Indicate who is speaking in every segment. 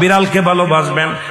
Speaker 1: বিড়ালকে ভালোবাসবেন।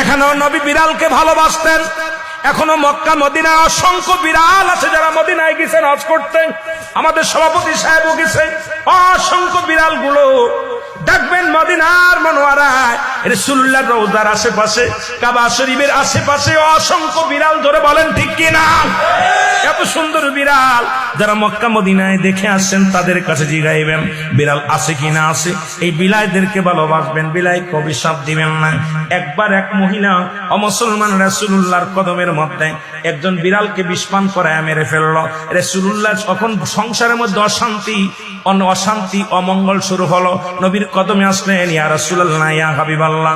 Speaker 1: এখানেও নবী বিড়ালকে ভালোবাসতেন। এখনও মক্কা মদিনা অসংখ্য বিড়াল আছে যারা মদিনায় গেছেন হজ করতেন। আমাদের সভাপতি সাহেবও গেছেন অসংখ্য বিড়ালগুলো দেখবেন মদিনার মনোয়ারায় রসুল্লাহ রৌদার আশেপাশে, কাবা শরীফের আশেপাশে অসংখ্য বিড়াল ধরে বলেন, ঠিক কিনা এত সুন্দর বিড়াল। যারা মক্কা মদিনায় দেখে আসছেন তাদের কাছে জিগাইবেন, বিড়াল আছে কিনা আছে। এই বিলাইদেরকে ভালোবাসবেন, বিলাই কবি সাপ দিবেন না। একবার এক মহিলা অমুসলমান রাসুল্লাহর কদমের মধ্যে একজন বিড়ালকে বিষপান করায় মেরে ফেলল। রাসুল্লাহ তখন সংসারের মধ্যে অশান্তি অন্য অশান্তি, অমঙ্গল শুরু হলো। নবীর কদমে আসলেন, ইয়া রাসূলুল্লাহ, ইয়া হাবিবাল্লাহ,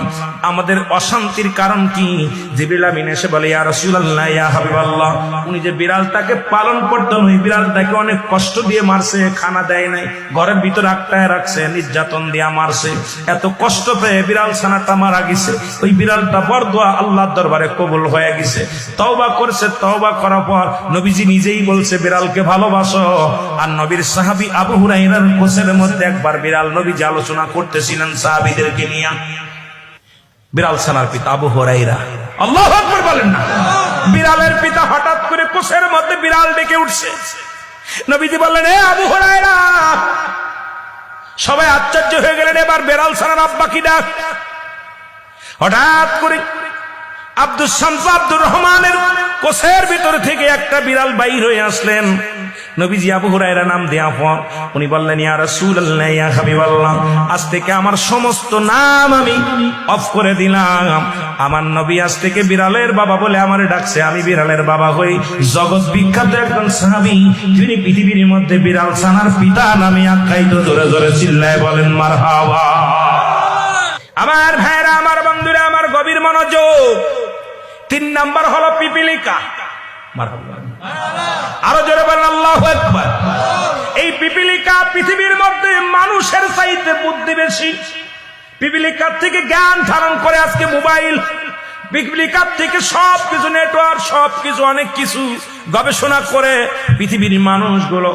Speaker 1: আমাদের অশান্তির কারণ কি? জিবরিল আমিন এসে বলে, ইয়া রাসূলুল্লাহ, ইয়া হাবিবাল্লাহ, উনি যে বিড়ালটাকে পালন করতেন ওই বিড়ালটাকে অনেক কষ্ট দিয়ে মারছে, খানা দেয় নাই, ঘরের ভিতর আটকায় রাখছে, নির্যাতন দিয়া মারছে, এত কষ্ট পেয়ে বিড়াল ছানাটা মারা গেছে, ওই বিড়ালটা বরদোয়া আল্লাহর দরবারে কবুল হয়ে গেছে, তওবা করছে, তওবা করার পর নবীজি নিজেই বলছে, বিড়ালকে ভালোবাসো। আর নবীর সাহাবী আবু হুরাইরার কোষের মধ্যে একবার বিড়াল নবীজি আলোচনা করতেছিলেন সাহাবীদেরকে নিয়ে। বিড়াল ছানার পিতা আবু হরাইরা। আল্লাহ বলেন না। বিড়ালের পিতা হঠাৎ করে কোষের মধ্যে বিড়াল ডেকে উঠছে। নবীজি বললেন আবু হরাইরা, সবাই আশ্চর্য হয়ে গেলেন, এবার বিড়াল ছানার আব্বা কি ডাক? হঠাৎ করে আব্দুল শামস আব্দুর রহমানের কোষের ভিতর থেকে একটা বিড়াল বাইর হয়ে আসলেন। নবীজি আবু হুরায়রা নাম দেয়া পর উনি বললেন, ইয়া রাসূলুল্লাহ, ইয়া হাবিবাল্লাহ, আজ থেকে আমার সমস্ত নাম আমি অফ করে দিলাম। আমার নবী আজ থেকে বিড়ালের বাবা বলে আমারে ডাকছে। আমি বিড়ালের বাবা হই। জগৎ বিখ্যাত একজন সাহাবী তিনি পৃথিবীর মধ্যে বিড়াল ছানার পিতা নামে আখ্যায়িত জোরে জোরে চিল্লায় বলেন, মারহাবা। আমার ভাইরা, আমার বন্ধুরা, আমার গভীর মনোযোগ। তিন নাম্বার হলো পিপিলিকা। আরও জোরে বলেন, আল্লাহ এই পিপিলিকা পৃথিবীর মধ্যে মানুষের চাইতে বুদ্ধি বেশি। পিপিলিকার থেকে জ্ঞান ধারণ করে আজকে মোবাইল। পিপিলিকার থেকে সব কিছু নেটওয়ার্ক সব কিছু অনেক কিছু গবেষণা করে পৃথিবীর মানুষগুলো